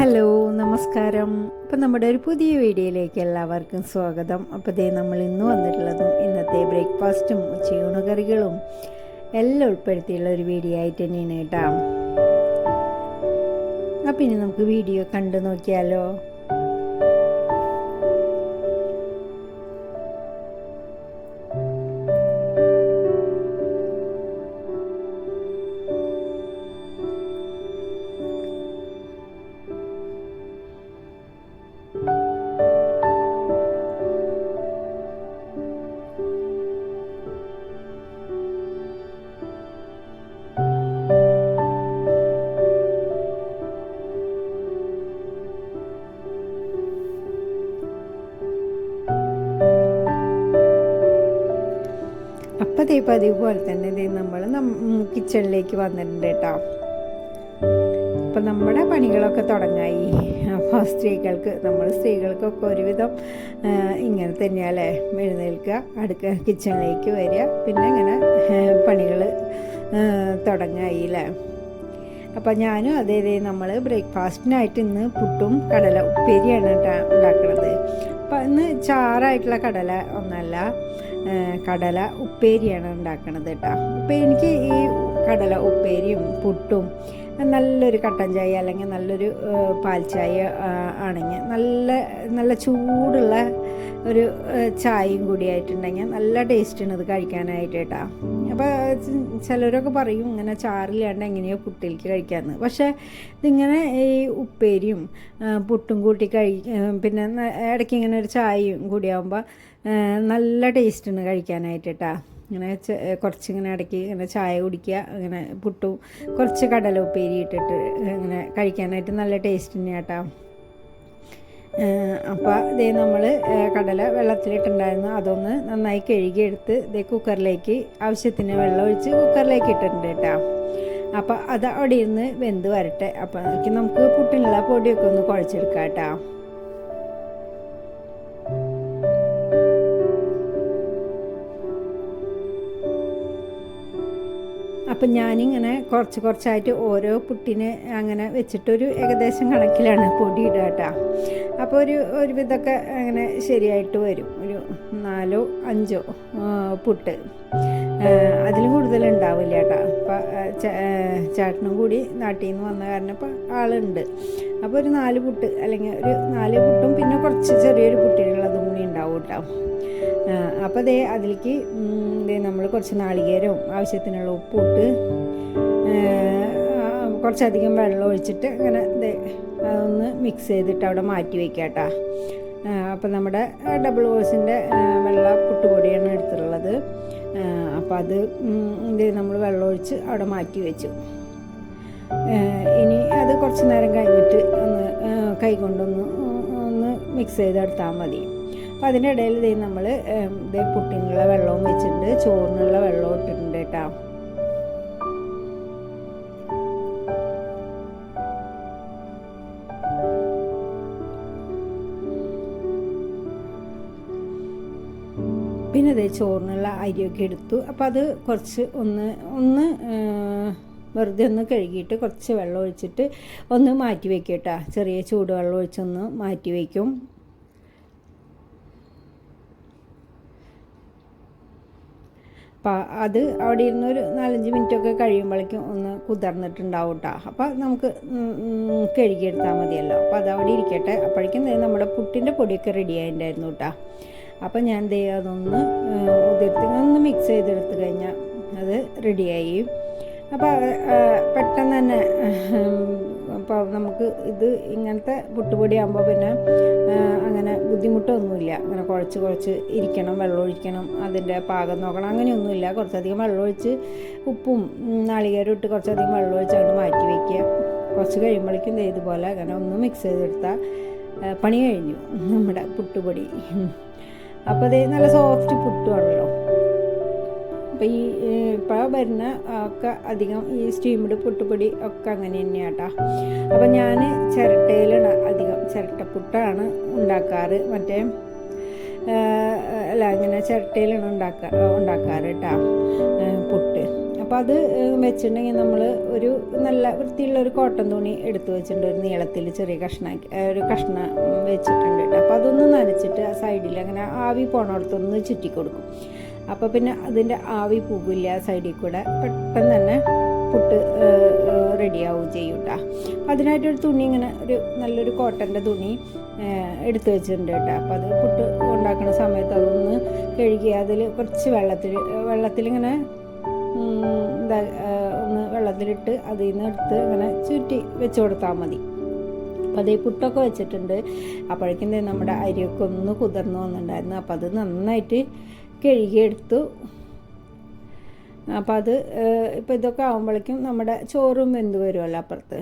Hello നമസ്കാരം. അപ്പം നമ്മുടെ ഒരു പുതിയ വീഡിയോയിലേക്ക് എല്ലാവർക്കും സ്വാഗതം. അപ്പോൾ ദേ നമ്മൾ ഇന്ന് വന്നിട്ടുള്ളതും ഇന്നത്തെ ബ്രേക്ക്ഫാസ്റ്റും ഉച്ചയൂണ് കറികളും എല്ലാം ഉൾപ്പെടുത്തിയുള്ള ഒരു വീഡിയോ ആയിട്ട് തന്നെയാണ് കേട്ടോ. അപ്പം ഇനി നമുക്ക് വീഡിയോ കണ്ടു നോക്കിയാലോ? പതിവ് പോലെ തന്നെ ദേ നമ്മൾ കിച്ചണിലേക്ക് വന്നിട്ടുണ്ട് കേട്ടോ അപ്പം നമ്മുടെ പണികളൊക്കെ തുടങ്ങായി. അപ്പോൾ സ്ത്രീകൾക്ക് നമ്മൾ സ്ത്രീകൾക്കൊക്കെ ഒരുവിധം ഇങ്ങനെ തന്നെയല്ലേ എഴുന്നേൽക്കുക അടുക്ക കിച്ചണിലേക്ക് വരിക. പിന്നെ ഇങ്ങനെ പണികൾ തുടങ്ങായി അല്ലേ അപ്പം ഞാനും അതേ ഇതേ നമ്മൾ ബ്രേക്ക്ഫാസ്റ്റിനായിട്ട് ഇന്ന് പുട്ടും കടല ഉപ്പേരിയാണ് ഉണ്ടാക്കുന്നത് അപ്പം ഇന്ന് ചാറായിട്ടുള്ള കടല ഒന്നല്ല. കടല ഉപ്പേരിയാണ് ഉണ്ടാക്കണത് കേട്ടോ. അപ്പം എനിക്ക് ഈ കടല ഉപ്പേരിയും പുട്ടും നല്ലൊരു കട്ടൻ ചായ അല്ലെങ്കിൽ നല്ലൊരു പാൽ ചായ ആണെങ്കിൽ നല്ല നല്ല ചൂടുള്ള ഒരു ചായയും കൂടി ആയിട്ടുണ്ടെങ്കിൽ നല്ല ടേസ്റ്റാണ് ഇത് കഴിക്കാനായിട്ട് കേട്ടോ. അപ്പോൾ ചിലരൊക്കെ പറയും ഇങ്ങനെ ചാറില്ലാണ്ട് എങ്ങനെയോ പുട്ടിലേക്ക് കഴിക്കാമെന്ന് പക്ഷേ ഇതിങ്ങനെ ഈ ഉപ്പേരിയും പുട്ടും കൂട്ടി കഴി പിന്നെ ഇടയ്ക്ക് ഇങ്ങനെ ഒരു ചായയും കൂടിയാകുമ്പോൾ നല്ല ടേസ്റ്റാണ് കഴിക്കാനായിട്ട് കേട്ടോ ഇങ്ങനെ കുറച്ചിങ്ങനെ ഇടയ്ക്ക് ഇങ്ങനെ ചായ കുടിക്കുക അങ്ങനെ പുട്ടും കുറച്ച് കടല ഉപ്പേരി ഇട്ടിട്ട് ഇങ്ങനെ കഴിക്കാനായിട്ട് നല്ല ടേസ്റ്റ് തന്നെ കേട്ടോ അപ്പോൾ ഇതേ നമ്മൾ കടല വെള്ളത്തിലിട്ടുണ്ടായിരുന്നു. അതൊന്ന് നന്നായി കഴുകിയെടുത്ത് ഇതേ കുക്കറിലേക്ക് ആവശ്യത്തിന് വെള്ളം ഒഴിച്ച് കുക്കറിലേക്ക് ഇട്ടിട്ടുണ്ട് കേട്ടോ. അപ്പോൾ അത് അവിടെ ഇരുന്ന് വെന്ത് വരട്ടെ. അപ്പോൾ നമുക്ക് പുട്ടിനുള്ള പൊടിയൊക്കെ ഒന്ന് കുഴച്ചെടുക്കാം കേട്ടോ അപ്പം ഞാനിങ്ങനെ കുറച്ച് കുറച്ചായിട്ട് ഓരോ പുട്ടിന് അങ്ങനെ വെച്ചിട്ടൊരു ഏകദേശം കണക്കിലാണ് പൊടി ഇടുക കേട്ടോ. അപ്പോൾ ഒരു ഒരുവിധമൊക്കെ അങ്ങനെ ശരിയായിട്ട് വരും. ഒരു നാലോ അഞ്ചോ പുട്ട്. അതിലും കൂടുതൽ ഉണ്ടാവില്ല കേട്ടോ. അപ്പം ചേട്ടനും കൂടി നാട്ടിൽ നിന്ന് വന്ന കാരണം ഇപ്പം ആളുണ്ട്. അപ്പോൾ ഒരു നാല് പുട്ട് അല്ലെങ്കിൽ ഒരു നാല് പുട്ടും പിന്നെ കുറച്ച് ചെറിയൊരു പുട്ടിനുള്ളതും കൂടി ഉണ്ടാവും കേട്ടോ. അപ്പോൾ ദേ അതിലേക്ക് ദേ നമ്മൾ കുറച്ച് നാളികേരവും ആവശ്യത്തിനുള്ള ഉപ്പിട്ട് കുറച്ചധികം വെള്ളം ഒഴിച്ചിട്ട് അങ്ങനെ ദേ അതൊന്ന് മിക്സ് ചെയ്തിട്ട് അവിടെ മാറ്റി വയ്ക്കാം കേട്ടോ നമ്മുടെ ഡബിൾ ഓസിന്റെ വെള്ള പുട്ടുപൊടിയാണ് എടുത്തിട്ടുള്ളത്. അപ്പോൾ അത് നമ്മൾ വെള്ളം ഒഴിച്ച് അവിടെ മാറ്റി വെച്ചു. ഇനി അത് കുറച്ച് നേരം കഴിഞ്ഞിട്ട് ഒന്ന് കൈ കൊണ്ടൊന്ന് ഒന്ന് മിക്സ് ചെയ്തെടുത്താൽ മതി. അപ്പം അതിന്റെ ഇടയിൽ ഇതേ നമ്മൾ ഇതേ പുട്ടിനുള്ള വെള്ളവും വെച്ചിട്ടുണ്ട്. ചോറിനുള്ള വെള്ളവും ഇട്ടിട്ടുണ്ട് കേട്ടോ. പിന്നെ അതേ ചോറിനുള്ള അരിയൊക്കെ എടുത്തു. അപ്പോൾ അത് കുറച്ച് ഒന്ന് ഒന്ന് വെറുതെ ഒന്ന് കഴുകിയിട്ട് കുറച്ച് വെള്ളം ഒഴിച്ചിട്ട് ഒന്ന് മാറ്റി വയ്ക്കും കേട്ടോ. ചെറിയ ചൂടുവെള്ളം ഒഴിച്ചൊന്ന് മാറ്റി വയ്ക്കും അപ്പം അത് അവിടെ ഇരുന്നൊരു നാലഞ്ച് മിനിറ്റൊക്കെ കഴിയുമ്പോഴേക്കും ഒന്ന് കുതിർന്നിട്ടുണ്ടാവും കേട്ടോ അപ്പോൾ നമുക്ക് കഴുകിയെടുത്താൽ മതിയല്ലോ. അപ്പം അത് അവിടെ ഇരിക്കട്ടെ. അപ്പോഴേക്കും നമ്മുടെ പുട്ടിന്റെ പൊടിയൊക്കെ റെഡി ആയിട്ടുണ്ടായിരുന്നു കേട്ടോ അപ്പം ഞാൻ ദേ അതൊന്ന് ഉതിർത്ത് ഒന്ന് മിക്സ് ചെയ്തെടുത്ത് കഴിഞ്ഞാൽ അത് റെഡിയായി അപ്പോൾ പെട്ടെന്ന് തന്നെ അപ്പോൾ നമുക്ക് ഇത് ഇങ്ങനത്തെ പുട്ടുപൊടി ആകുമ്പോൾ പിന്നെ അങ്ങനെ ബുദ്ധിമുട്ടൊന്നുമില്ല. അങ്ങനെ കുഴച്ച് കുഴച്ച് ഇരിക്കണം വെള്ളം ഒഴിക്കണം അതിന്റെ പാകം നോക്കണം അങ്ങനെയൊന്നുമില്ല. കുറച്ചധികം വെള്ളം ഒഴിച്ച് ഉപ്പും നാളികേരം ഇട്ട് കുറച്ചധികം വെള്ളം ഒഴിച്ച് മാറ്റി വയ്ക്കുക കുറച്ച് കഴിയുമ്പോഴേക്കും ഇതുപോലെ അങ്ങനെ ഒന്ന് മിക്സ് ചെയ്തെടുത്താൽ പണി കഴിഞ്ഞു. നമ്മുടെ പുട്ടുപൊടി. അപ്പോൾ അത് നല്ല സോഫ്റ്റ് പുട്ടുമാണല്ലോ അപ്പോൾ ഈ ഇപ്പോൾ വരുന്ന ഒക്കെ അധികം ഈ സ്റ്റീംഡ് പുട്ടുപൊടി ഒക്കെ അങ്ങനെ തന്നെയാണ് കേട്ടോ അപ്പോൾ ഞാൻ ചിരട്ടയിലാണ് അധികം ചിരട്ടപ്പുട്ടാണ് ഉണ്ടാക്കാറ്. മറ്റേ അല്ല ഇങ്ങനെ ചിരട്ടയിലാണ് ഉണ്ടാക്കാ ഉണ്ടാക്കാറ് കേട്ടോ പുട്ട്. അപ്പോൾ അത് വെച്ചിട്ടുണ്ടെങ്കിൽ നമ്മൾ ഒരു നല്ല വൃത്തിയുള്ള ഒരു കോട്ടൺ തുണി എടുത്തു വെച്ചിട്ടുണ്ട്. ഒരു നീളത്തിൽ ചെറിയ കഷ്ണാക്കി ഒരു കഷ്ണം വെച്ചിട്ടുണ്ട് കേട്ടോ. അപ്പോൾ അതൊന്ന് നനച്ചിട്ട് ആ സൈഡിൽ അങ്ങനെ ആവി പോണോടത്തൊന്ന് ചുറ്റി കൊടുക്കും അപ്പോൾ പിന്നെ അതിന്റെ ആവി പോകില്ല സൈഡിൽ കൂടെ. പെട്ടെന്ന് തന്നെ പുട്ട് റെഡിയാവും ചെയ്യും കേട്ടോ അതിനായിട്ടൊരു തുണി ഇങ്ങനെ ഒരു നല്ലൊരു കോട്ടന്റെ തുണി എടുത്തു വെച്ചിട്ടുണ്ട് കേട്ടോ. അപ്പോൾ അത് പുട്ട് ഉണ്ടാക്കുന്ന സമയത്ത് അതൊന്ന് കഴുകി അതിൽ കുറച്ച് വെള്ളത്തിൽ വെള്ളത്തിലിങ്ങനെ എന്താ ഒന്ന് വെള്ളത്തിലിട്ട് അതിൽ നിന്ന് എടുത്ത് ഇങ്ങനെ ചുറ്റി വെച്ച് കൊടുത്താൽ മതി. അപ്പോൾ അതേ പുട്ടൊക്കെ വെച്ചിട്ടുണ്ട്. അപ്പോഴേക്കും നമ്മുടെ അരിയൊക്കെ ഒന്ന് കുതിർന്ന് വന്നിട്ടുണ്ടായിരുന്നു. അപ്പോൾ അത് നന്നായിട്ട് കഴുകിയെടുത്തു. അപ്പോൾ അത് ഇപ്പോൾ ഇതൊക്കെ ആകുമ്പോഴേക്കും നമ്മുടെ ചോറും വെന്ത് വരുമല്ലോ അപ്പുറത്ത്.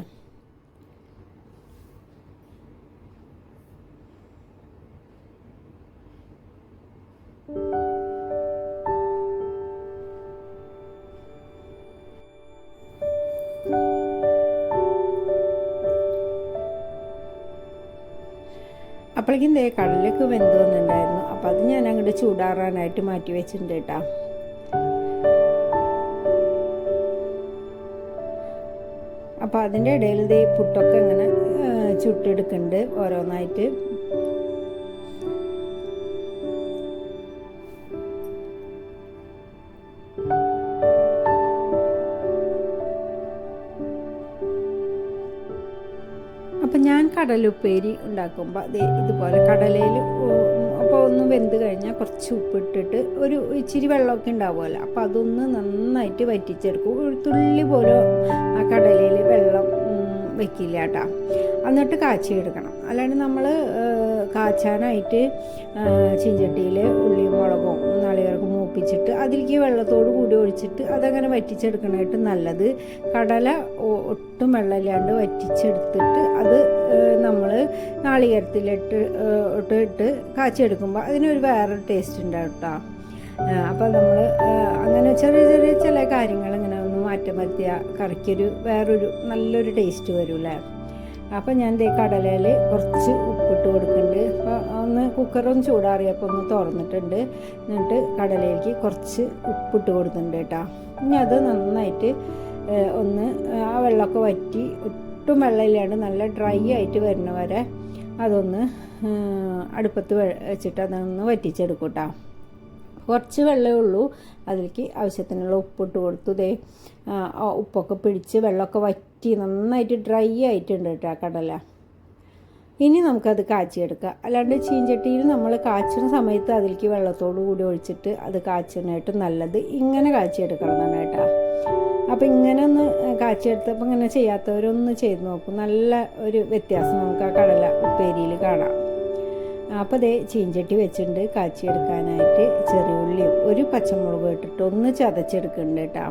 അപ്പോഴേക്കും ദേ കടലൊക്കെ വെന്ത് വന്നിട്ടുണ്ടായിരുന്നു. അപ്പോൾ അത് ഞാൻ അങ്ങോട്ട് ചൂടാറാനായിട്ട് മാറ്റി വെച്ചിട്ടുണ്ട് കേട്ടോ. അപ്പോൾ അതിന്റെ ഇടയിൽ ഈ പുട്ടൊക്കെ ഇങ്ങനെ ചുട്ടെടുക്കുന്നുണ്ട് ഓരോന്നായിട്ട്. അപ്പം ഞാൻ കടലുപ്പേരി ഉണ്ടാക്കുമ്പോൾ ഇതുപോലെ കടലയിൽ അപ്പോൾ ഒന്ന് വെന്ത് കഴിഞ്ഞാൽ കുറച്ച് ഉപ്പിട്ടിട്ട് ഒരു ഇച്ചിരി വെള്ളമൊക്കെ ഉണ്ടാവുമല്ലോ. അപ്പോൾ അതൊന്ന് നന്നായിട്ട് വറ്റിച്ചെടുക്കും. ഒരു തുള്ളി പോലെ ആ കടലയിൽ വെള്ളം വെക്കില്ല കേട്ടോ. എന്നിട്ട് കാച്ചിയെടുക്കണം. അല്ലാണ്ട് നമ്മൾ കാച്ചാനായിട്ട് ചീഞ്ചട്ടിയിൽ ഉള്ളിയും മുളകും നാളികേരൊക്കെ മൂപ്പിച്ചിട്ട് അതിലേക്ക് വെള്ളത്തോട് കൂടി ഒഴിച്ചിട്ട് അതങ്ങനെ വറ്റിച്ചെടുക്കണമായിട്ട് നല്ലത്. കടല ഒട്ടും വെള്ളമില്ലാണ്ട് വറ്റിച്ചെടുത്തിട്ട് അത് നമ്മൾ നാളികേരത്തിലിട്ട് ഇട്ട് ഇട്ട് കാച്ചിയെടുക്കുമ്പോൾ അതിനൊരു വേറൊരു ടേസ്റ്റ് ഉണ്ടാവും കേട്ടോ അപ്പോൾ നമ്മൾ അങ്ങനെ ചെറിയ ചെറിയ ചില കാര്യങ്ങൾ ഇങ്ങനെ ഒന്ന് മാറ്റം വരുത്തിയ കറിക്കൊരു വേറൊരു നല്ലൊരു ടേസ്റ്റ് വരൂലേ അപ്പം ഞാൻ ദേ കടലയിൽ കുറച്ച് ഉപ്പിട്ട് കൊടുക്കുന്നുണ്ട് അപ്പോൾ ഒന്ന് കുക്കറൊന്ന് ചൂടാറിയപ്പോൾ ഒന്ന് തുറന്നിട്ടുണ്ട്. എന്നിട്ട് കടലയിലേക്ക് കുറച്ച് ഉപ്പിട്ട് കൊടുക്കുന്നുണ്ട് കേട്ടോ. ഇനി അത് നന്നായിട്ട് ഒന്ന് ആ വെള്ളമൊക്കെ വറ്റി ഒട്ടും വെള്ളമില്ലാണ്ട് നല്ല ഡ്രൈ ആയിട്ട് വരുന്ന വരെ അതൊന്ന് അടുപ്പത്ത് വെച്ചിട്ട് അതൊന്ന് വറ്റിച്ചെടുക്കും കേട്ടോ. കുറച്ച് വെള്ളമേ ഉള്ളൂ. അതിലേക്ക് ആവശ്യത്തിനുള്ള ഉപ്പിട്ട് കൊടുത്തു. ദേ ഉപ്പൊക്കെ പിടിച്ച് വെള്ളമൊക്കെ വറ്റി നന്നായിട്ട് ഡ്രൈ ആയിട്ടുണ്ട് കേട്ടോ ആ കടല. ഇനി നമുക്കത് കാച്ചിയെടുക്കാം. അല്ലാണ്ട് ചീഞ്ചട്ടിയിൽ നമ്മൾ കാച്ചുന്ന സമയത്ത് അതിലേക്ക് വെള്ളത്തോട് കൂടി ഒഴിച്ചിട്ട് അത് കാച്ചുന്നതായിട്ട് നല്ലത് ഇങ്ങനെ കാച്ചിയെടുക്കണം കേട്ടോ. അപ്പോൾ ഇങ്ങനെ ഒന്ന് കാച്ചിയെടുത്തപ്പോൾ ഇങ്ങനെ ചെയ്യാത്തവരൊന്ന് ചെയ്ത് നോക്കും. നല്ല ഒരു വ്യത്യാസം നമുക്ക് ആ കടല ഉപ്പേരിയിൽ കാണാം. അപ്പോൾ അതേ ചീഞ്ചട്ടി വെച്ചിട്ടുണ്ട് കാച്ചിയെടുക്കാനായിട്ട് ചെറിയ ഉള്ളിയും ഒരു പച്ചമുളക് ഇട്ടിട്ട് ഒന്ന് ചതച്ചെടുക്കുന്നുണ്ട് കേട്ടോ.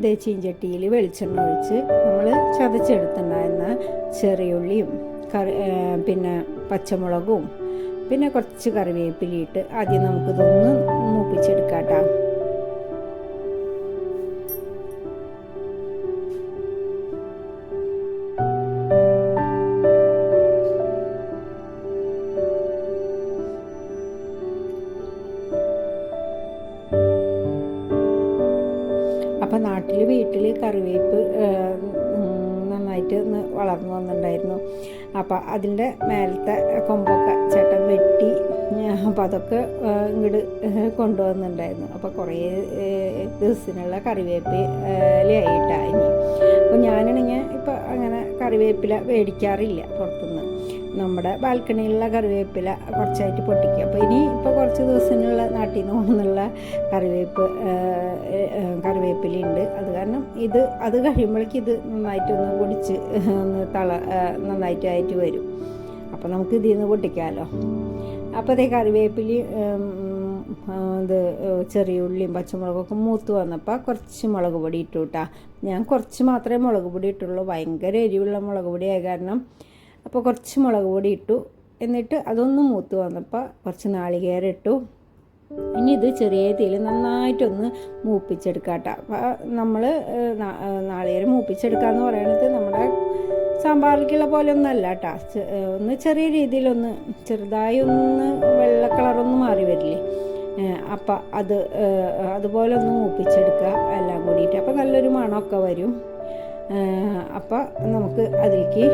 ഇതേ ചീഞ്ചട്ടിയിൽ വെളിച്ചെണ്ണ ഒഴിച്ച് നമ്മൾ ചതച്ചെടുത്തിട്ടുണ്ടായിരുന്ന ചെറിയുള്ളിയും കറി പിന്നെ പച്ചമുളകും പിന്നെ കുറച്ച് കറിവേപ്പിലയിട്ട് ആദ്യം നമുക്കിതൊന്ന് മൂപ്പിച്ചെടുക്കാം കേട്ടോ അപ്പം നാട്ടിൽ വീട്ടിൽ കറിവേപ്പ് നന്നായിട്ട് ഒന്ന് വളർന്നു വന്നിട്ടുണ്ടായിരുന്നു. അപ്പോൾ അതിന്റെ മേലത്തെ കൊമ്പൊക്കെ ചേട്ടൻ വെട്ടി അപ്പോൾ അതൊക്കെ ഇങ്ങോട്ട് കൊണ്ടുവന്നിട്ടുണ്ടായിരുന്നു. അപ്പോൾ കുറേ ദിവസത്തിനുള്ള കറിവേപ്പ് ഇലയായിട്ടാണ് ഇനി അപ്പോൾ ഞാനാണെങ്കിൽ ഇപ്പം അങ്ങനെ കറിവേപ്പില മേടിക്കാറില്ല പുറത്തുനിന്ന്. നമ്മുടെ ബാൽക്കണിയിലുള്ള കറിവേപ്പില കുറച്ചായിട്ട് പൊട്ടിക്കുക. അപ്പോൾ ഇനി ഇപ്പോൾ കുറച്ച് ദിവസത്തിനുള്ള നാട്ടിൽ നിന്ന് കൊണ്ടുള്ള കറിവേപ്പ് കറിവേപ്പിലുണ്ട് അത് കാരണം ഇത് അത് കഴിയുമ്പോഴേക്ക് ഇത് നന്നായിട്ടൊന്ന് പൊടിച്ച് ഒന്ന് തള നന്നായിട്ട് ആയിട്ട് വരും. അപ്പോൾ നമുക്ക് ഇതിൽ നിന്ന് പൊട്ടിക്കാമല്ലോ അപ്പോൾ അതേ കറിവേപ്പിലി ഇത് ചെറിയ ഉള്ളിയും പച്ചമുളകൊക്കെ മൂത്ത് വന്നപ്പോൾ കുറച്ച് മുളക് പൊടി ഇട്ടു കേട്ടാ ഞാൻ കുറച്ച് മാത്രമേ മുളക് പൊടി ഇട്ടുള്ളൂ. ഭയങ്കര എരിവുള്ള മുളക് പൊടിയായ കാരണം അപ്പോൾ കുറച്ച് മുളക് പൊടി ഇട്ടു. എന്നിട്ട് അതൊന്ന് മൂത്ത് വന്നപ്പോൾ കുറച്ച് നാളികേരം ഇട്ടു. ഇനി ഇത് ചെറിയ തീയിൽ നന്നായിട്ടൊന്ന് മൂപ്പിച്ചെടുക്കാം കേട്ടോ അപ്പോൾ നമ്മൾ നാളികേരം മൂപ്പിച്ചെടുക്കുക എന്ന് പറയുന്നത് നമ്മുടെ സാമ്പാറിലേക്കുള്ള പോലെ ഒന്നല്ല കേട്ടോ ഒന്ന് ചെറിയ രീതിയിലൊന്ന് ചെറുതായി ഒന്ന് വെള്ള കളറൊന്ന് മാറി വരില്ലേ. അപ്പം അത് അതുപോലെ ഒന്ന് മൂപ്പിച്ചെടുക്കുക എല്ലാം കൂടിയിട്ട്. അപ്പോൾ നല്ലൊരു മണമൊക്കെ വരും. അപ്പോൾ നമുക്ക് അതിലേക്ക്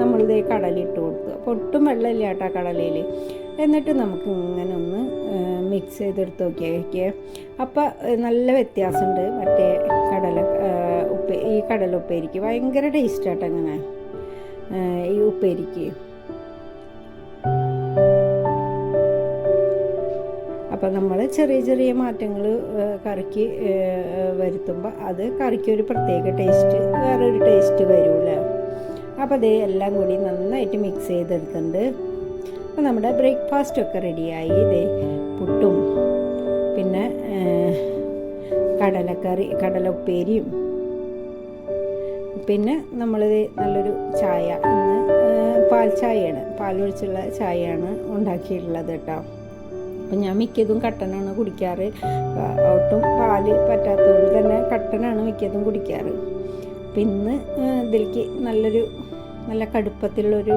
നമ്മളിത് കടലിട്ട് കൊടുക്കുക. അപ്പോൾ ഒട്ടും വെള്ളമില്ല കേട്ടോ കടലയിൽ എന്നിട്ട് നമുക്ക് ഇങ്ങനെ ഒന്ന് മിക്സ് ചെയ്തെടുത്ത് നോക്കിയേ അപ്പോൾ നല്ല വ്യത്യാസമുണ്ട് മറ്റേ കടല ഉപ്പ ഈ കടലുപ്പേരിക്ക്. ഭയങ്കര ടേസ്റ്റാട്ടോ അങ്ങനെ ഈ ഉപ്പേരിക്ക്. അപ്പം നമ്മൾ ചെറിയ ചെറിയ മാറ്റങ്ങൾ കറിക്ക് വരുത്തുമ്പോൾ അത് കറിക്ക് ഒരു പ്രത്യേക ടേസ്റ്റ് വേറൊരു ടേസ്റ്റ് വരുമല്ലോ അപ്പോൾ അത് എല്ലാം കൂടി നന്നായിട്ട് മിക്സ് ചെയ്തെടുത്തിട്ടുണ്ട്. അപ്പോൾ നമ്മുടെ ബ്രേക്ക്ഫാസ്റ്റൊക്കെ റെഡിയായി ഇതേ പുട്ടും പിന്നെ കടലക്കറി കടല ഉപ്പേരിയും പിന്നെ നമ്മളിത് നല്ലൊരു ചായ ഇന്ന് പാൽ ചായയാണ് പാലൊഴിച്ചുള്ള ചായയാണ് ഉണ്ടാക്കിയിട്ടുള്ളത് കേട്ടോ. അപ്പം ഞാൻ മിക്കതും കട്ടനാണ് കുടിക്കാറ്. ഒട്ടും പാൽ പറ്റാത്തതുകൊണ്ട് തന്നെ കട്ടനാണ് മിക്കതും കുടിക്കാറ്. അപ്പം ഇന്ന് ഇതിലേക്ക് നല്ലൊരു നല്ല കടുപ്പത്തിലുള്ളൊരു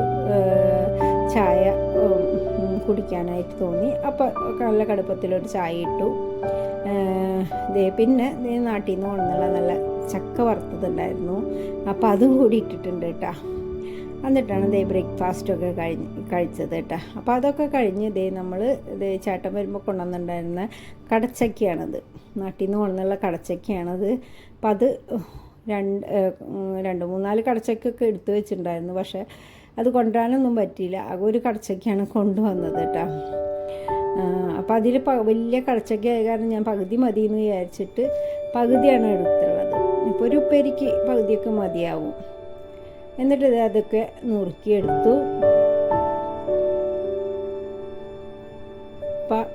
ചായ കുടിക്കാനായിട്ട് തോന്നി. അപ്പോൾ നല്ല കടുപ്പത്തിലൊരു ചായ ഇട്ടു. പിന്നെ നാട്ടിൽ നിന്ന് കൊണ്ടുള്ള നല്ല ചക്ക വറുത്തതുണ്ടായിരുന്നു. അപ്പോൾ അതും കൂടി ഇട്ടിട്ടുണ്ട് കേട്ടോ. എന്നിട്ടാണ് ദേ ബ്രേക്ക്ഫാസ്റ്റൊക്കെ കഴിഞ്ഞ് കഴിച്ചത് കേട്ടോ. അപ്പോൾ അതൊക്കെ കഴിഞ്ഞ് ദേ നമ്മൾ ദേ ചേട്ടൻ വരുമ്പോൾ കൊണ്ടുവന്നിട്ടുണ്ടായിരുന്ന കടച്ചക്കയാണത്. നാട്ടിൽ നിന്ന് കൊണ്ടുവന്നുള്ള കടച്ചക്കയാണത്. അപ്പം അത് രണ്ട് രണ്ട് മൂന്നാൽ കടച്ചക്കൊക്കെ എടുത്തു വെച്ചിട്ടുണ്ടായിരുന്നു. പക്ഷേ അത് കൊണ്ടുവരാനൊന്നും പറ്റിയില്ല. ആകെ ഒരു കടച്ചക്കയാണ് കൊണ്ടുവന്നത് കേട്ടോ. അപ്പോൾ അതിൽ പ വലിയ കടച്ചക്ക ആയ കാരണം ഞാൻ പകുതി മതി എന്ന് വിചാരിച്ചിട്ട് പകുതിയാണ് എടുത്തുള്ളത് ഇപ്പോൾ ഒരു ഉപ്പേരിക്ക് പകുതിയൊക്കെ മതിയാവും. എന്നിട്ട് അതൊക്കെ നുറുക്കിയെടുത്തു.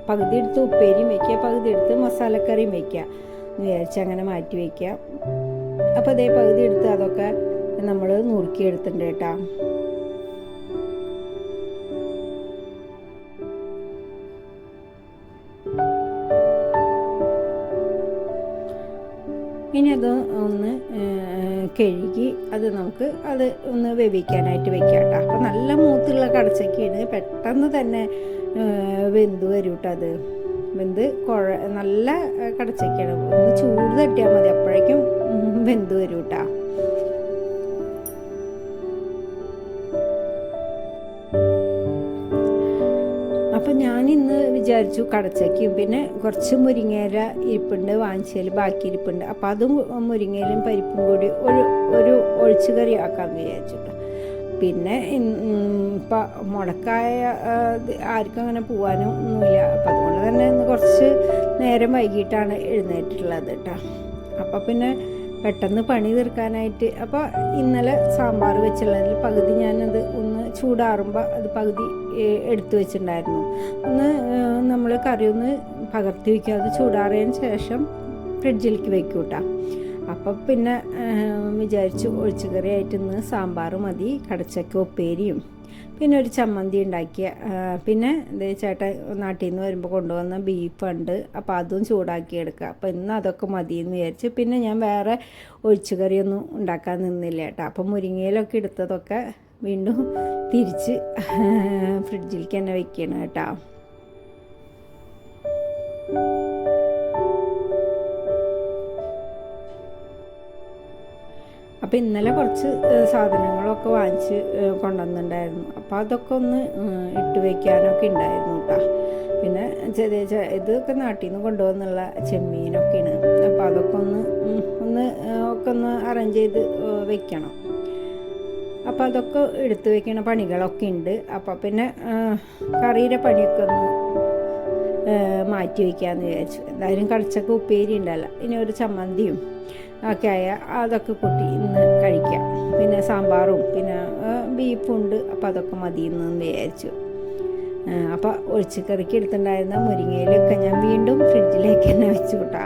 പകുതി എടുത്ത് ഉപ്പേരിയും വയ്ക്കുക പകുതി എടുത്ത് മസാലക്കറിയും വയ്ക്കുക വിചാരിച്ച് അങ്ങനെ മാറ്റി വയ്ക്കുക അപ്പോൾ അതേ പകുതി എടുത്ത് അതൊക്കെ നമ്മൾ നുറുക്കിയെടുത്തിട്ടുണ്ട് കേട്ടോ. കഴുകി അത് നമുക്ക് അത് ഒന്ന് വേവിക്കാനായിട്ട് വെക്കാം കേട്ടോ അപ്പോൾ നല്ല മൂത്തുള്ള കടച്ചക്കയാണ്. പെട്ടെന്ന് തന്നെ വെന്ത് വരും കേട്ടോ അത്. വെന്ത് കുഴ നല്ല കടച്ചക്കയാണ്. ഒന്ന് ചൂട് തട്ടിയാൽ മതി. അപ്പോഴേക്കും വെന്ത് വരും കേട്ടോ അപ്പം ഞാൻ ഇന്ന് വിചാരിച്ചു കടച്ചയ്ക്കും. പിന്നെ കുറച്ച് മുരിങ്ങേര ഇരിപ്പുണ്ട് വാങ്ങിച്ചതിൽ ബാക്കി ഇരിപ്പുണ്ട്. അപ്പം അതും മുരിങ്ങയിലും പരിപ്പും കൂടി ഒരു ഒരു ഒഴിച്ചു കറി ആക്കാമെന്ന് വിചാരിച്ചിട്ട്. പിന്നെ ഇപ്പം മുടക്കായ ആർക്കും അങ്ങനെ പോകാനും ഒന്നുമില്ല. അപ്പം അതുകൊണ്ട് തന്നെ ഇന്ന് കുറച്ച് നേരം വൈകിട്ടാണ് എഴുന്നേറ്റിട്ടുള്ളത് കേട്ടോ. അപ്പം പിന്നെ പെട്ടെന്ന് പണി തീർക്കാനായിട്ട് അപ്പോൾ ഇന്നലെ സാമ്പാർ വെച്ചുള്ളതിൽ പകുതി ഞാനത് ഒന്ന് ചൂടാറുമ്പോൾ അത് പകുതി എടുത്തു വെച്ചിട്ടുണ്ടായിരുന്നു. ഒന്ന് നമ്മൾ കറി ഒന്ന് പകർത്തി വയ്ക്കുക അത് ചൂടാറിയതിന് ശേഷം ഫ്രിഡ്ജിലേക്ക് വെക്കൂട്ടാ. കേട്ടോ അപ്പം പിന്നെ വിചാരിച്ചു ഒഴിച്ചുകറിയായിട്ട് ഇന്ന് സാമ്പാർ മതി കടച്ചക്ക ഉപ്പേരിയും. പിന്നെ ഒരു ചമ്മന്തി ഉണ്ടാക്കിയ പിന്നെ എന്താ ചേട്ടൻ നാട്ടിൽ നിന്ന് വരുമ്പോൾ കൊണ്ടുവന്ന ബീഫുണ്ട് അപ്പോൾ അതും ചൂടാക്കി എടുക്കുക. അപ്പോൾ ഇന്ന് അതൊക്കെ മതി എന്ന് വിചാരിച്ചു പിന്നെ ഞാൻ വേറെ ഒഴിച്ചുകറിയൊന്നും ഉണ്ടാക്കാൻ നിന്നില്ല കേട്ടോ. അപ്പം മുരിങ്ങയിലൊക്കെ എടുത്തതൊക്കെ വീണ്ടും തിരിച്ച് ഫ്രിഡ്ജിലേക്ക് തന്നെ വെക്കണം കേട്ടോ. അപ്പോൾ ഇന്നലെ കുറച്ച് സാധനങ്ങളൊക്കെ വാങ്ങിച്ച് കൊണ്ടുവന്നിട്ടുണ്ടായിരുന്നു. അപ്പോൾ അതൊക്കെ ഒന്ന് ഇട്ട് വയ്ക്കാനൊക്കെ ഉണ്ടായിരുന്നു കേട്ടോ. പിന്നെ ചെറിയ ഇതൊക്കെ നാട്ടിൽ നിന്ന് കൊണ്ടുവന്നുള്ള ചെമ്മീനൊക്കെയാണ്. അപ്പോൾ അതൊക്കെ ഒന്ന് ഒന്ന് ഒക്കെ ഒന്ന് അറേഞ്ച് ചെയ്ത് വെക്കണം. അപ്പോൾ അതൊക്കെ എടുത്തു വെക്കണ പണികളൊക്കെ ഉണ്ട്. അപ്പോൾ പിന്നെ കറിയുടെ പണിയൊക്കെ ഒന്ന് മാറ്റി വയ്ക്കാമെന്ന് വിചാരിച്ചു. എന്തായാലും കളിച്ചൊക്കെ ഉപ്പേരി ഉണ്ടല്ലോ. ഇനി ഒരു ചമ്മന്തിയും ഒക്കെ ആയ അതൊക്കെ കൂട്ടി ഇന്ന് കഴിക്കാം. പിന്നെ സാമ്പാറും പിന്നെ ബീഫും ഉണ്ട്. അപ്പോൾ അതൊക്കെ മതി എന്ന് വിചാരിച്ചു അപ്പോൾ ഒഴിച്ചുകറിക്ക് എടുത്തിട്ടുണ്ടായിരുന്ന മുരിങ്ങയിലൊക്കെ ഞാൻ വീണ്ടും ഫ്രിഡ്ജിലേക്ക് തന്നെ വെച്ചു കൂട്ടാ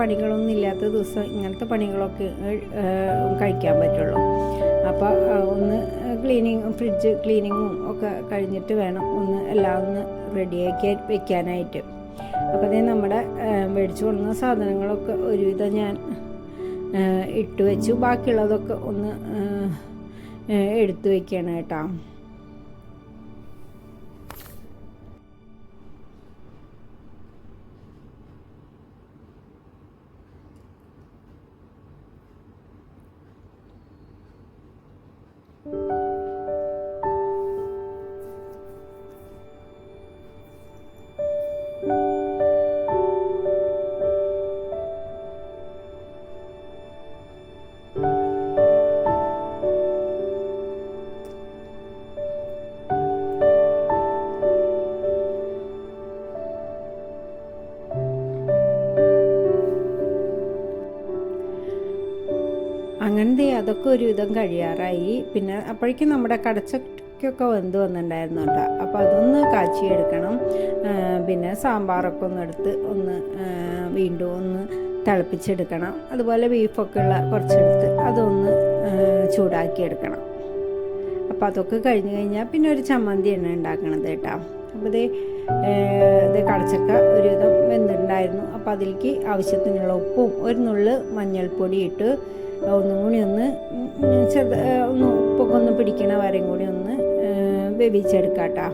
പണികളൊന്നും ഇല്ലാത്ത ദിവസം ഇങ്ങനത്തെ പണികളൊക്കെ കഴിക്കാൻ പറ്റുള്ളൂ. അപ്പോൾ ഒന്ന് ക്ലീനിങ് ഫ്രിഡ്ജ് ക്ലീനിങ്ങും ഒക്കെ കഴിഞ്ഞിട്ട് വേണം ഒന്ന് എല്ലാം ഒന്ന് റെഡിയാക്കി വെക്കാനായിട്ട്. അപ്പോൾ അതേ നമ്മുടെ മേടിച്ചു കൊണ്ടുവന്ന സാധനങ്ങളൊക്കെ ഒരുവിധം ഞാൻ ഇട്ട് വെച്ചു. ബാക്കിയുള്ളതൊക്കെ ഒന്ന് എടുത്തു വെക്കണം കേട്ടോ. ഒരുവിധം കഴിയാറായി. പിന്നെ അപ്പോഴേക്കും നമ്മുടെ കടച്ചക്കൊക്കെ വെന്ത് വന്നിട്ടുണ്ടായിരുന്നു കേട്ടോ അപ്പോൾ അതൊന്ന് കാച്ചിയെടുക്കണം. പിന്നെ സാമ്പാറൊക്കെ ഒന്ന് എടുത്ത് ഒന്ന് വീണ്ടും ഒന്ന് തിളപ്പിച്ചെടുക്കണം. അതുപോലെ ബീഫൊക്കെ ഉള്ള കുറച്ചെടുത്ത് അതൊന്ന് ചൂടാക്കി ചൂടാക്കിയെടുക്കണം. അപ്പോൾ അതൊക്കെ കഴിഞ്ഞ് കഴിഞ്ഞാൽ പിന്നെ ഒരു ചമ്മന്തി എണ്ണ ഉണ്ടാക്കണത് കേട്ടോ. അപ്പോൾ ഇത് ഇത് കടച്ചക്ക ഒരുവിധം വെന്തുണ്ടായിരുന്നു അപ്പോൾ അതിലേക്ക് ആവശ്യത്തിനുള്ള ഉപ്പും ഒരു നുള്ള് മഞ്ഞൾപ്പൊടി ഇട്ട് ഒന്നും കൂടി ഒന്ന് ചെറുത് ഒന്ന് ഉപ്പൊക്കെ ഒന്ന് പിടിക്കണ വരെയും കൂടി ഒന്ന് വേവിച്ചെടുക്കാം കേട്ടോ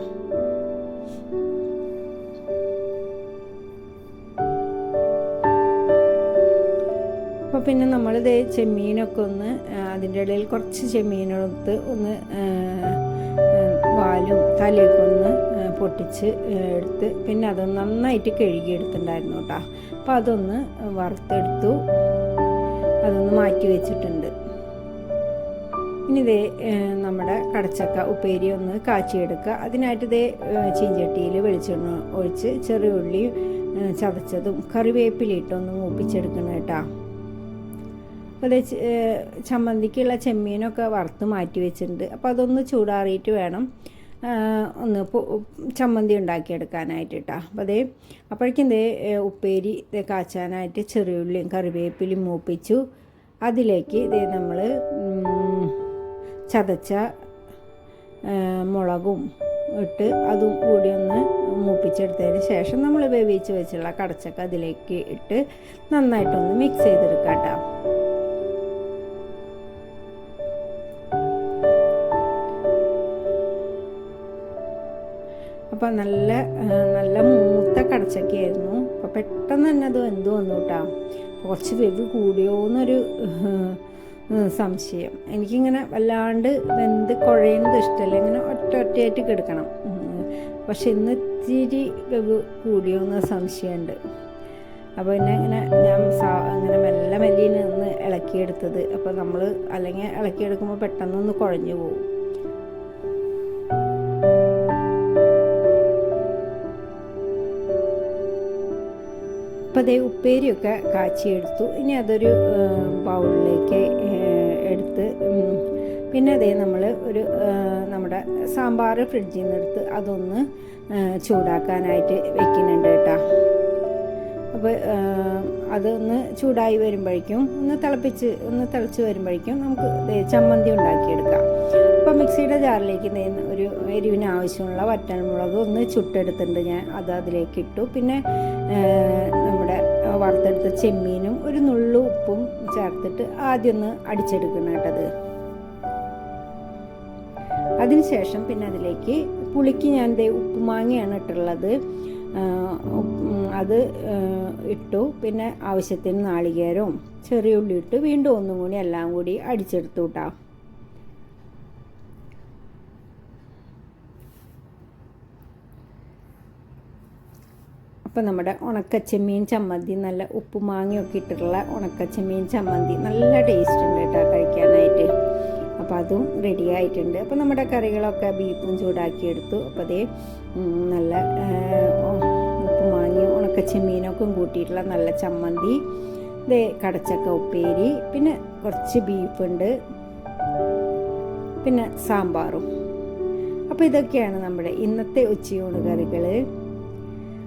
അപ്പോൾ പിന്നെ നമ്മളിത് ചെമ്മീനൊക്കെ ഒന്ന് അതിന്റെ ഇടയിൽ കുറച്ച് ചെമ്മീനെടുത്ത് ഒന്ന് വാലും തലയൊക്കെ ഒന്ന് പൊട്ടിച്ച് എടുത്ത് പിന്നെ അത് നന്നായിട്ട് കഴുകി എടുത്തിട്ടുണ്ടായിരുന്നു കേട്ടോ അപ്പോൾ അതൊന്ന് വറുത്തെടുത്തു. അതൊന്ന് മാറ്റി വെച്ചിട്ടുണ്ട്. ഇനി ഇതേ നമ്മുടെ കടച്ചക്ക ഉപ്പേരി ഒന്ന് കാച്ചിയെടുക്കുക. അതിനായിട്ട് ഇതേ ചീഞ്ചട്ടിയിൽ വെളിച്ചെണ്ണ ഒഴിച്ച് ചെറിയ ഉള്ളി ചതച്ചതും കറിവേപ്പിലിട്ടൊന്ന് മൂപ്പിച്ചെടുക്കണം കേട്ടോ. അപ്പോൾ അതേ ചമ്മന്തിക്കുള്ള ചെമ്മീനൊക്കെ വറുത്ത് മാറ്റി വെച്ചിട്ടുണ്ട്. അപ്പോൾ അതൊന്ന് ചൂടാറിയിട്ട് വേണം. ഒന്ന് ചമ്മന്തി ഉണ്ടാക്കിയെടുക്കാനായിട്ട് കേട്ടോ അപ്പോൾ അതേ അപ്പോഴേക്കും ദേ ഉപ്പേരി കാച്ചാനായിട്ട് ചെറിയുള്ളിയും കറിവേപ്പിലും മൂപ്പിച്ചു. അതിലേക്ക് ഇതേ നമ്മൾ ചതച്ച മുളകും ഇട്ട് അതും കൂടി ഒന്ന് മൂപ്പിച്ചെടുത്തതിന് ശേഷം നമ്മൾ വേവിച്ച് വെച്ചുള്ള കടച്ചക്ക അതിലേക്ക് ഇട്ട് നന്നായിട്ടൊന്ന് മിക്സ് ചെയ്തെടുക്കാം കേട്ടോ അപ്പോൾ നല്ല നല്ല മൂത്ത കടച്ചക്കയായിരുന്നു. അപ്പോൾ പെട്ടെന്ന് തന്നെ അത് വെന്ത് വന്നു കേട്ടോ കുറച്ച് വെവ് കൂടിയോ എന്നൊരു സംശയം. എനിക്കിങ്ങനെ വല്ലാണ്ട് വെന്ത് കുഴയുന്നത് ഇഷ്ടമല്ല ഇങ്ങനെ ഒറ്റ ഒറ്റയായിട്ട് കിടക്കണം. പക്ഷെ ഇന്ന് ഇത്തിരി വെവ് കൂടിയോ എന്ന സംശയമുണ്ട്. അപ്പോൾ പിന്നെ ഇങ്ങനെ ഞാൻ അങ്ങനെ മെല്ലെ മെല്ലിന് നിന്ന് ഇളക്കിയെടുത്തത്. അപ്പോൾ നമ്മൾ അല്ലെങ്കിൽ ഇളക്കിയെടുക്കുമ്പോൾ പെട്ടെന്നൊന്ന് കുഴഞ്ഞു പോകും അപ്പോൾ അതേ ഉപ്പേരിയൊക്കെ കാച്ചിയെടുത്തു. ഇനി അതൊരു ബൗളിലേക്ക് എടുത്ത് പിന്നെ അതേ നമ്മൾ ഒരു നമ്മുടെ സാമ്പാർ ഫ്രിഡ്ജിൽ നിന്ന് എടുത്ത് അതൊന്ന് ചൂടാക്കാനായിട്ട് വെക്കുന്നുണ്ട് കേട്ടോ. അപ്പോൾ അതൊന്ന് ചൂടായി വരുമ്പോഴേക്കും ഒന്ന് തിളപ്പിച്ച് ഒന്ന് തിളച്ച് വരുമ്പോഴേക്കും നമുക്ക് ചമ്മന്തി ഉണ്ടാക്കിയെടുക്കാം. അപ്പോൾ മിക്സിയുടെ ജാറിലേക്ക് ഒരു എരിവിന് ആവശ്യമുള്ള വറ്റൽമുളക് ഒന്ന് ചുട്ടെടുത്തിട്ടുണ്ട് ഞാൻ. അത് അതിലേക്ക് ഇട്ടു. പിന്നെ വറുത്തെടുത്ത ചെമ്മീനും ഒരു നുള്ളു ഉപ്പും ചേർത്തിട്ട് ആദ്യം ഒന്ന് അടിച്ചെടുക്കണം കേട്ടത് അതിനുശേഷം പിന്നെ അതിലേക്ക് പുളിക്ക് ഞാൻ ദേ ഉപ്പുമാങ്ങയാണ് ഇട്ടുള്ളത് അത് ഇട്ടു. പിന്നെ ആവശ്യത്തിന് നാളികേരവും ചെറിയ ഉള്ളി ഇട്ട് വീണ്ടും ഒന്നും കൂടി എല്ലാം കൂടി അടിച്ചെടുത്തു കേട്ടോ. അപ്പം നമ്മുടെ ഉണക്കച്ചെമ്മീൻ ചമ്മന്തി നല്ല ഉപ്പുമാങ്ങയൊക്കെ ഇട്ടിട്ടുള്ള ഉണക്കച്ചെമ്മീൻ ചമ്മന്തി നല്ല ടേസ്റ്റ് ഉണ്ട് കേട്ടോ കഴിക്കാനായിട്ട്. അപ്പോൾ അതും റെഡി ആയിട്ടുണ്ട്. അപ്പോൾ നമ്മുടെ കറികളൊക്കെ ബീഫും ചൂടാക്കിയെടുത്തു. അപ്പോൾ അതേ നല്ല ഉപ്പ് ഉപ്പുമാങ്ങയും ഉണക്കച്ചെമ്മീനൊക്കെ കൂട്ടിയിട്ടുള്ള നല്ല ചമ്മന്തി ദേ കടച്ചക്ക ഉപ്പേരി പിന്നെ കുറച്ച് ബീഫുണ്ട് പിന്നെ സാമ്പാറും. അപ്പോൾ ഇതൊക്കെയാണ് നമ്മുടെ ഇന്നത്തെ ഉച്ചയൂണ് കറികൾ